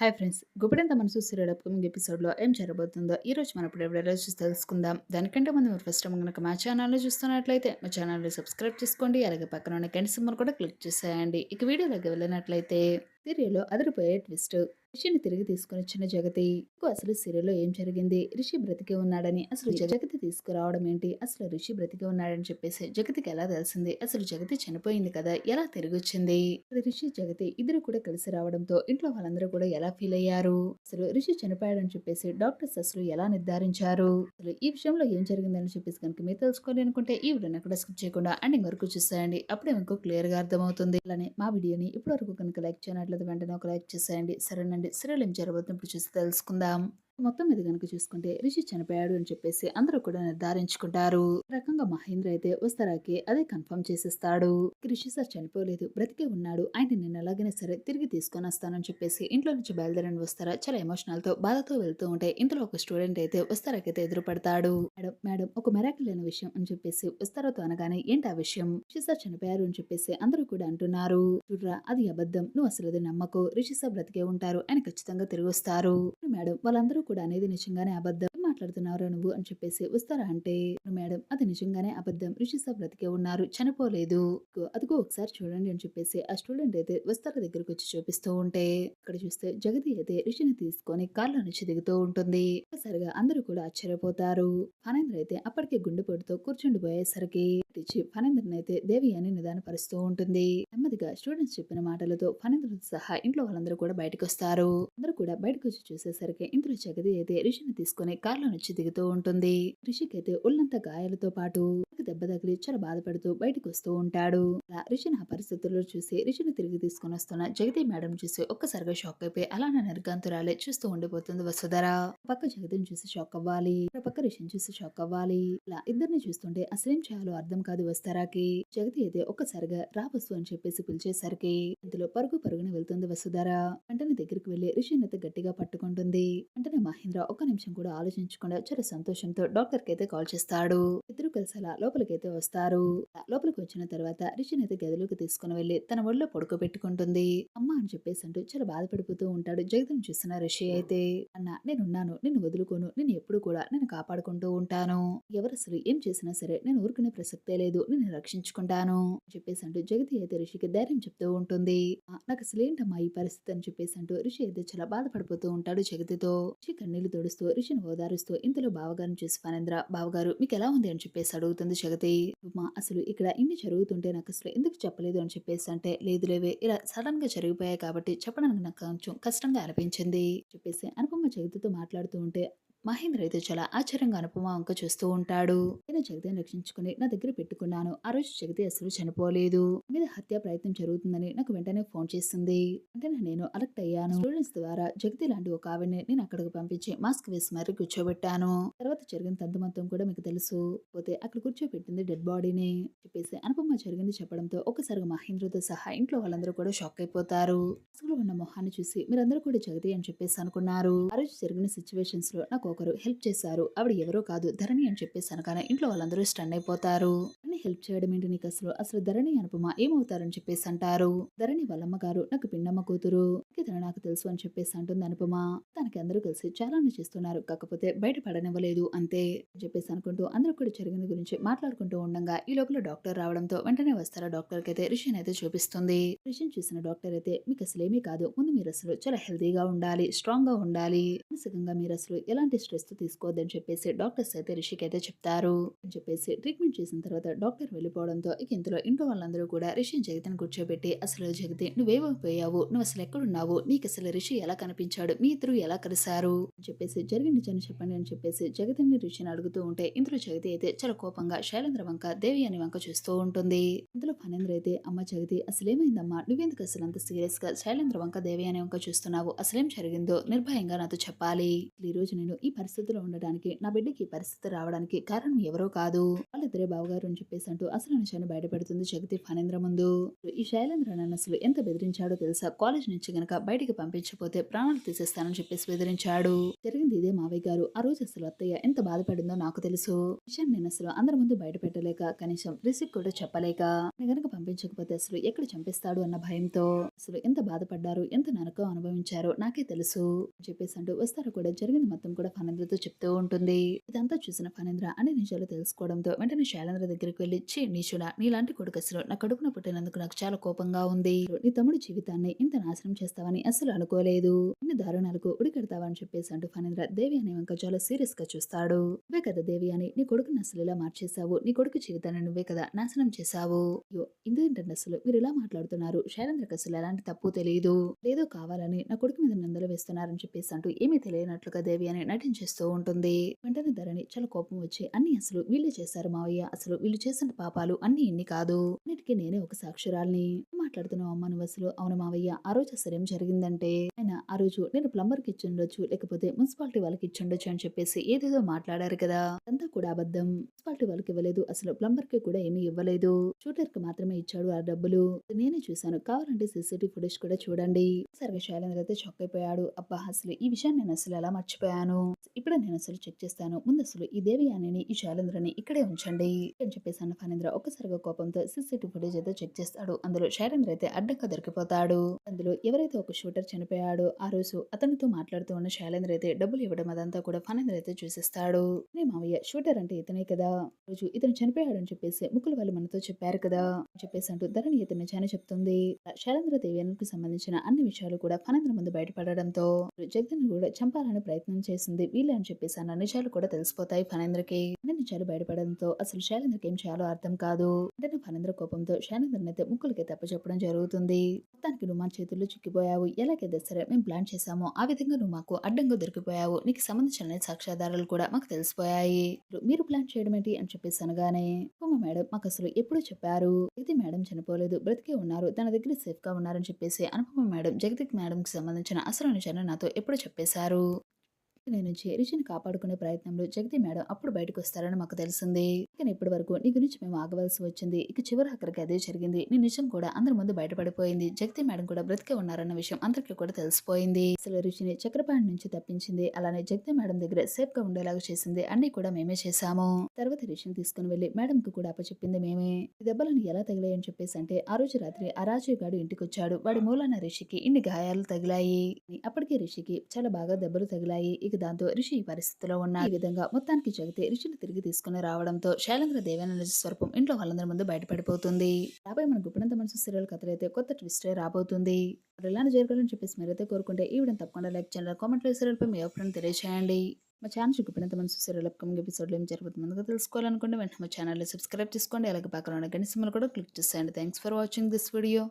Hi friends. Guppedantha మనసు serial upcoming ఎపిసోడ్లో ఏం జరగబోతుందో ఈ రోజు మనం ఇప్పుడు ఎవరైనా చూసి తెలుసుకుందాం. దానికంటే ముందు మీరు ఫస్ట్ టైం కనుక మా ఛానల్లో చూస్తున్నట్లయితే మా ఛానల్ని సబ్స్క్రైబ్ చేసుకోండి. అలాగే పక్కన ఉన్న గంట సింబల్ కూడా క్లిక్ చేసేయండి. ఇక వీడియోలోకి వెళ్ళినట్లయితే సీరియల్లో అదిరిపోయే ట్విస్ట్. రిషిని తిరిగి తీసుకుని వచ్చిన జగతి అసలు సీరియల్లో ఏం జరిగింది? రిషి బ్రతికే ఉన్నాడని అసలు జగతి తీసుకురావడం ఏంటి? అసలు రిషి బ్రతికే ఉన్నాడని చెప్పేసి జగతికి ఎలా తెలిసింది? అసలు జగతి చనిపోయింది కదా ఎలా తిరిగి వచ్చింది రిషి జగతి ఇద్దరు కూడా కలిసి రావడంతో ఇంట్లో వాళ్ళందరూ కూడా ఎలా ఫీల్ అయ్యారు? అసలు రిషి చనిపోయాడని చెప్పేసి డాక్టర్స్ అసలు ఎలా నిర్ధారించారు? అసలు ఈ విషయంలో ఏం జరిగిందని చెప్పేసి కనుక మీరు తెలుసుకోవాలి అనుకుంటే ఈ వీడియోని అక్కడ స్కిప్ చేయకుండా ఎండింగ్ వరకు చూసేయండి. అప్పుడే మీకు క్లియర్గా అర్థమవుతుంది. అలానే మా వీడియోని ఇప్పటి వరకు కనుక లైక్ చేయనట్లయితే వెంటనే ఒక లైక్ చేసేయండి. సరేనండి. సరే ఏం జరగబోతుంది ఇప్పుడు చూసి తెలుసుకుందాం. మొత్తం మీద కనుక చూసుకుంటే రిషి చనిపోయాడు అని చెప్పేసి అందరూ కూడా నిర్ధారించుకుంటారు. రకంగా మహేంద్ర అయితే వస్తారాకి అదే కన్ఫర్మ్ చేసేస్తాడు. రిషి సార్ చనిపోలేదు బ్రతికే ఉన్నాడు ఆయన నేను ఎలాగైనా సరే తిరిగి తీసుకొని వస్తానని చెప్పేసి ఇంట్లో నుంచి బయలుదేరని వస్తారా చాలా ఎమోషనల్తో బాధతో వెళ్తూ ఉంటే ఇంట్లో ఒక స్టూడెంట్ అయితే వస్తారాకైతే ఎదురుపడతాడు. మేడం మేడం ఒక మెరాకిల్ అయిన విషయం అని చెప్పేసి వస్తారాతో అనగానే ఏంటి ఆ విషయం? రిషి సార్ చనిపోయారు అని చెప్పేసి అందరూ కూడా అంటున్నారు. చూడరా అది అబద్ధం నువ్వు అసలు అది నమ్మకు. రిషి సార్ బ్రతికే ఉంటారు ఆయన ఖచ్చితంగా తిరిగి వస్తారు. మేడం వాళ్ళందరూ కూడా అనేది నిజంగానే అబద్ధం. ఏం నువ్వు అని చెప్పేసి వస్తారా అంటే? మేడం అది నిజంగానే అబద్ధం. రిషి సార్ బ్రతికే ఉన్నారు. చనిపోలేదు. అదిగో ఒకసారి చూడండి అని చెప్పేసి ఆ స్టూడెంట్ అయితే వస్తారా దగ్గరకు వచ్చి చూపిస్తూ ఉంటే ఇక్కడ చూస్తే జగతి అయితే రిషిని తీసుకొని కార్లో నుంచి దిగుతూ ఉంటుంది. సరిగా అందరూ కూడా ఆశ్చర్యపోతారు. ఫనేంద్ర అయితే అప్పటికే గుండెపోటుతో కూర్చుండిపోయేసరికి పోయేసరికి ఫణేంద్రని అయితే దేవి అని నిదానపరుస్తూ ఉంటుంది. నెమ్మదిగా స్టూడెంట్స్ చెప్పిన మాటలతో ఫణేంద్రతో సహా ఇంట్లో వాళ్ళందరూ కూడా బయటకు వస్తారు అందరూ కూడా బయటకు వచ్చి చూసేసరికి ఇంట్లో జగతి అయితే రిషిని తీసుకుని కార్లో నుంచి దిగుతూ ఉంటుంది. రిషికి అయితే ఒళ్ళంతా గాయాలతో పాటు దెబ్బ తగిలి చాలా బాధపడుతూ బయటకు వస్తూ ఉంటాడు. అలా రిషిని ఆ పరిస్థితుల్లో చూసి రిషిని తిరిగి తీసుకుని వస్తున్న జగతి మేడం చూసి ఒక్కసారిగా షాక్ అయిపోయి అలానే నిర్గాంతురాలే చూస్తూ ఉండిపోతుంది వసుధర. పక్క జగతిని చూసి షాక్ అవ్వాలి పక్క రిషిని చూసి షాక్ అవ్వాలి. ఇలా ఇద్దరిని చూస్తుంటే అసలేం చేయాలో అర్థం కాదు వస్తారాకి జగతి అయితే ఒక్కసారిగా రా వస్తు అని చెప్పేసి పిలిచేసరికి ఇందులో పరుగు పరుగుని వెళ్తుంది వసుధర. వెంటనే దగ్గరికి వెళ్ళి రిషిని అయితే గట్టిగా పట్టుకుంటుంది. వెంటనే మహేంద్ర ఒక్క నిమిషం కూడా ఆలోచించకుండా చాలా సంతోషంతో డాక్టర్కి అయితే కాల్ చేస్తాడు. ఇద్దరు కలిసి అలా లోపల అయితే వస్తారు. లోపలికి వచ్చిన తర్వాత రిషిని అయితే గదిలోకి తీసుకుని వెళ్ళి తన ఒళ్ళో పడుకోబెట్టుకుంటుంది. అమ్మ అని చెప్పేసి అంటూ చాలా బాధపడిపోతూ ఉంటాడు జగతిని చూసిన రిషి అయితే. అన్న నేనున్నాను. నిన్ను వదులుకోను. నేను ఎప్పుడు కూడా నేను కాపాడుకుంటూ ఉంటాను. ఎవరు అసలు ఏం చేసినా సరే నేను ఊరుకునే ప్రసక్తే లేదు. నేను రక్షించుకుంటాను. అని చెప్పేసి అంటూ జగతి అయితే రిషికి ధైర్యం చెప్తూ ఉంటుంది. నాకు అసలు ఏంటమ్మా ఈ పరిస్థితి? అని చెప్పేసి అంటూ రిషి అయితే చాలా బాధపడిపోతూ ఉంటాడు జగతితో. రిషి కన్నీళ్ళు తొడుస్తూ రిషిని ఓదారుస్తూ ఇంతలో బావగారిని చూసి ఫనేంద్ర బావగారు మీకు ఎలా ఉంది? అని చెప్పేసి అడుగుతుంది జగతి "ఉమా, అసలు ఇక్కడ ఇన్ని జరుగుతుంటే నాకు అసలు ఎందుకు చెప్పలేదు? అని చెప్పేసి అంటే లేదు లేవే ఇలా సడన్గా జరిగిపోయాయి కాబట్టి చెప్పడానికి నాకు కొంచెం కష్టంగా అనిపించింది. చెప్పేసి అనుపమ జగతితో మాట్లాడుతూ ఉంటే మహేంద్ర అయితే చాలా ఆశ్చర్యంగా అనుపమ వంక చూస్తూ ఉంటాడు. నేను జగతిని రక్షించుకుని నా దగ్గర పెట్టుకున్నాను. ఆ రోజు జగతి అసలు చనిపోలేదు. మీద హత్య ప్రయత్నం జరుగుతుందని నాకు వెంటనే ఫోన్ చేసింది. వెంటనే నేను అలర్ట్ అయ్యాను. స్టూడెంట్స్ ద్వారా జగతి లాంటి ఒక ఆవిడని నేను అక్కడికి పంపించి మాస్క్ వేసి మరీ కూర్చోబెట్టాను. తర్వాత జరిగిన తంతు మొత్తం కూడా మీకు తెలుసు. పోతే అక్కడ కూర్చోబెట్టింది డెడ్ బాడీని చెప్పేసి అనుపమ జరిగింది చెప్పడంతో ఒక్కసారిగా మహేంద్రతో సహా ఇంట్లో వాళ్ళందరూ కూడా షాక్ అయిపోతారు. అసలు ఉన్న మొహాన్ని చూసి మీరందరూ కూడా జగతి అని చెప్పేసి అనుకున్నారు. ఆ రోజు జరిగిన సిచ్యువేషన్స్లో నాకు ఒకరు హెల్ప్ చేశారు. ఆవిడ ఎవరో కాదు ధరణి అని చెప్పేసి అనగానే ఇంట్లో వాళ్ళందరూ స్టన్ అయిపోతారు. హెల్ప్ చేయడం ఏంటి నీకు అసలు? అసలు ధరణి అనుపమ ఏమవుతారని చెప్పేసి అంటారు. ధరణి వాళ్ళమ్మ గారు నాకు పిన్నమ్మ కూతురు తను నాకు తెలుసు అని చెప్పేసి అంటుంది అనుపమ. తనకి అందరూ కలిసి చాలానే చేస్తున్నారు. కాకపోతే బయట పడనివ్వలేదు అంతే అని చెప్పేసి అనుకుంటూ అందరూ కూడా జరిగింది గురించి మాట్లాడుకుంటూ ఉండగా ఈ లోపల డాక్టర్ రావడంతో వెంటనే వస్తారా డాక్టర్కి అయితే రిషన్ అయితే చూపిస్తుంది. రిషన్ చూసిన డాక్టర్ అయితే మీకు అసలు ఏమీ కాదు. ముందు మీరు అసలు చాలా హెల్తీగా ఉండాలి స్ట్రాంగ్గా ఉండాలి. మానసికంగా మీరు అసలు ఎలాంటి స్ట్రెస్ తీసుకోవద్దని చెప్పేసి డాక్టర్స్ అయితే రిషికి అయితే చెప్తారు అని చెప్పేసి ట్రీట్మెంట్ చేసిన తర్వాత డాక్టర్ వెళ్ళిపోవడంతో ఇక ఇంతలో ఇంట్లో వాళ్ళందరూ కూడా రిషిని జగతిని కూర్చోబెట్టి అసలు జగతి నువ్వేమైపోయావు? నువ్వు అసలు ఎక్కడున్నావు నీకు అసలు రిషి ఎలా కనిపించాడు? మీ ఇద్దరు ఎలా కలిశారు? అని చెప్పేసి జరిగిన నిజాన్ని చెప్పండి అని చెప్పేసి జగతిని రిషిని అడుగుతూ ఉంటే ఇందులో జగతి అయితే చాలా కోపంగా శైలేంద్ర వంక దేవి అని వంక చూస్తూ ఉంటుంది. ఇందులో ఫణేంద్ర అయితే అమ్మ జగతి అసలేమైందమ్మా? నువ్వెందుకు అసలు అంత సీరియస్గా శైలేంద్ర వంక దేవి అని వంక చూస్తున్నావు? అసలేం జరిగిందో నిర్భయంగా నాతో చెప్పాలి. ఈ రోజు నేను ఈ పరిస్థితిలో ఉండడానికి నా బిడ్డకి ఈ పరిస్థితి రావడానికి కారణం ఎవరో కాదు. వాళ్ళిద్దరే బావగారు అని చెప్పేసి అంటూ అసలు నిషాన్ని బయటపెడుతుంది జగతి ఫణేంద్ర ముందు. ఈ శైలేంద్ర నన్ను అసలు ఎంత బెదిరించాడో తెలుసా? కాలేజ్ నుంచి గనక బయటికి పంపించకపోతే ప్రాణాలు తీసేస్తానని చెప్పేసి బెదిరించాడు. జరిగింది ఇదే మావయ్య గారు. ఆ రోజు అసలు అత్తయ్య ఎంత బాధపడిందో నాకు తెలుసు. విషయం నేను అసలు అందరి ముందు బయట పెట్టలేక కనీసం రిసిక్ కూడా చెప్పలేక నేను గనక పంపించకపోతే అసలు ఎక్కడ చంపిస్తాడు అన్న భయంతో అసలు ఎంత బాధపడ్డారు ఎంత నరకం అనుభవించారో నాకే తెలుసు చెప్పేసి అంటూ వస్తారు కూడా. జరిగింది మొత్తం కూడా ఫణేంద్రతో చెప్తూ ఉంటుంది. ఇదంతా చూసిన ఫణేంద్ర అన్ని నిజాలు తెలుసుకోవడంతో వెంటనే శైలేంద్ర దగ్గరికి వెళ్ళి చే నీచుడా నీలాంటి కొడుకు అసలు నా కడుపున పుట్టినందుకు నాకు చాలా కోపంగా ఉంది. నీ తమ్ముడి జీవితాన్ని ఇంత నాశనం చేస్తావని అసలు అనుకోలేదు. ఇన్ని దారుణాలకు ఉడికెడతావని చెప్పేసి అంటూ ఫణేంద్ర దేవి అనే వంక చాలా సీరియస్గా చూస్తాడు. నువ్వే కదా దేవి అని నీ కొడుకుని అసలు ఇలా మార్చేశావు? నీ కొడుకు జీవితాన్ని నువ్వే కదా నాశనం చేశావు? అయ్యో అసలు మీరు ఇలా మాట్లాడుతున్నారు. శైలేంద్రకి అసలు ఎలాంటి తప్పు తెలియదు లేదో కావాలని నా కొడుకు మీద నిందలు వేస్తున్నారని చెప్పేసి అంటూ ఏమీ తెలియనట్లుగా దేవి అని నటి నటించేస్తూ ఉంటుంది. వెంటనే ధరణి చాలా కోపం వచ్చి అన్ని అసలు వీళ్ళు చేశారు మావయ్య. అసలు వీళ్ళు చేసిన పాపాలు అన్ని ఇన్ని కాదు. అన్నిటికీ నేనే ఒక సాక్షురాల్ని. మాట్లాడుతున్నావు అమ్మ నువ్వు అసలు. అవును మావయ్య. ఆ రోజు అసలు ఏం జరిగిందంటే ఆయన ఆ రోజు నేను ప్లంబర్కి ఇచ్చిండొచ్చు లేకపోతే మున్సిపాలిటీ వాళ్ళకి ఇచ్చిండొచ్చు అని చెప్పేసి ఏదేదో మాట్లాడారు కదా. అంతా కూడా అబద్ధం. మున్సిపాలిటీ వాళ్ళకి ఇవ్వలేదు. అసలు ప్లంబర్కి కూడా ఏమీ ఇవ్వలేదు. షూటర్కి మాత్రమే ఇచ్చాడు ఆ డబ్బులు. నేనే చూశాను. కావాలంటే సీసీటీవీ ఫుటేజ్ కూడా చూడండి. సర్వే శైలేంద్ర అయితే షాక్ అయిపోయాడు. అబ్బా! అసలు ఈ విషయాన్ని నేను అసలు ఎలా మర్చిపోయాను? ఇప్పుడు నేను అసలు చెక్ చేస్తాను. ముందు అసలు ఈ దేవి ఈ శైలేంద్రని ఇక్కడే ఉంచండి అని చెప్పేసి అన్న ఫానేంద్ర ఒక్కసారిగా కోపంతో సీసీటీవీ ఫుటేజ్ అయితే చెక్ చేస్తాడు. అందులో శైలేంద్ర అయితే అడ్డంగా దొరికిపోతాడు. అందులో ఎవరైతే ఒక షూటర్ చనిపోయాడో ఆ రోజు అతనితో మాట్లాడుతూ ఉన్న శైలేంద్ర అయితే డబ్బులు ఇవ్వడం అదంతా కూడా ఫణేంద్ర అయితే చూసేస్తాడు. నే మావయ్య షూటర్ అంటే ఇతనే కదా. రోజు ఇతను చనిపోయాడు అని చెప్పేసి ముక్కుల వాళ్ళు మనతో చెప్పారు కదా అని చెప్పేసి అంటూ ధరణి ఇతను నిజాన్ని చెప్తుంది. శైలేంద్ర దేవికి సంబంధించిన అన్ని విషయాలు కూడా ఫణేంద్ర ముందు బయటపడడంతో జగన్ కూడా చంపాలని ప్రయత్నం చేసింది. వీళ్ళే అని చెప్పేసి అన్న నిజాలు కూడా తెలిసిపోతాయి. ఫనేంద్రకి నిజాలు బయటపడడంతో అసలు శైలేంద్రకి ఏం చేయాలో అర్థం కాదు. అంటే ఫనేంద్ర కోపంతో శైలేంద్రని అయితే ముక్కులకి తప్ప చెప్పడం జరుగుతుంది. మొత్తానికి నువ్వు మా చేతుల్లో చిక్కిపోయావు. ఎలాగైతే సరే మేము ప్లాన్ చేశామో ఆ విధంగా నువ్వు మాకు అడ్డంగా దొరికిపోయావు. నీకు సంబంధించిన సాక్ష్యాధారాలు కూడా మాకు తెలిసిపోయాయి. మీరు ప్లాన్ చేయడం ఏంటి అని చెప్పేసి అనగానే ఉమ మేడం మాకు అసలు ఎప్పుడు చెప్పారు. ఇది మేడం చనిపోలేదు. బ్రతికే ఉన్నారు. తన దగ్గర సేఫ్గా ఉన్నారని చెప్పేసి అనుపమ మేడం జగదిక్ మేడం కి సంబంధించిన అసలు నిజాన్ని నాతో ఎప్పుడు చెప్పేశారు? నేను నుంచి రిషిని కాపాడుకునే ప్రయత్నంలో జగతి మేడం అప్పుడు బయటకు వస్తారని మాకు తెలిసింది. కానీ ఇప్పటి వరకు నీ గురించి మేము ఆగవలసి వచ్చింది. ఇక చివరి అక్కడికి అదే జరిగింది. నీ నిజం కూడా అందరి ముందు బయటపడిపోయింది. జగతి మేడం కూడా బ్రతికే ఉన్నారన్న విషయం అందరికీ కూడా తెలిసిపోయింది. అసలు రిషిని చక్రపాణి నుంచి తప్పించింది. అలానే జగతి మేడం దగ్గర సేఫ్గా ఉండేలాగా చేసింది. అన్ని కూడా మేమే చేశాము. తర్వాత రిషిని తీసుకుని వెళ్ళి మేడం కు కూడా అప్పచెప్పింది మేమే. దెబ్బలను ఎలా తగిలాయని చెప్పేసి అంటే ఆ రోజు రాత్రి ఆ రాజీవ్ గాడు ఇంటికి వచ్చాడు వాడి మూలాన రిషికి ఇన్ని గాయాలు తగిలాయి. అప్పటికే రిషికి చాలా బాగా దెబ్బలు తగిలాయి. ఇక దాంతో రిషి ఈ పరిస్థితిలో ఉన్న ఈ విధంగా మొత్తానికి జగితే రిషిని తిరిగి తీసుకుని రావడంతో శైలేంద్ర దేవేంద్ర స్వరూపం ఇంట్లో వాళ్ళందరి ముందు బయటపడిపోతుంది. రాబోయే మన గుప్పినంత మనసు సీరియల్ కథలు అయితే కొత్త ట్విస్టే రాబోతుంది. మరి జరగాలని చెప్పేసి మీరైతే కోరుకుంటే ఈ వీడియో తప్పకుండా లైక్ చేయండి కామెంట్లో సీరియల్పై మీ అభిప్రాయం తెలియజేయండి మా ఛానల్ గుప్పినంత మనసు సీరియల్ అప్కమింగ్ ఎపిసోడ్లో ఏం జరుగుతుంది ముందుగా తెలుసుకోవాలనుకుంటే వెంటనే మా ఛానల్ సబ్స్క్రైబ్ చేసుకోండి అలాగే పక్కన ఉన్న గణిత కూడా క్లిక్ చేసేయండి. Thanks for watching this video.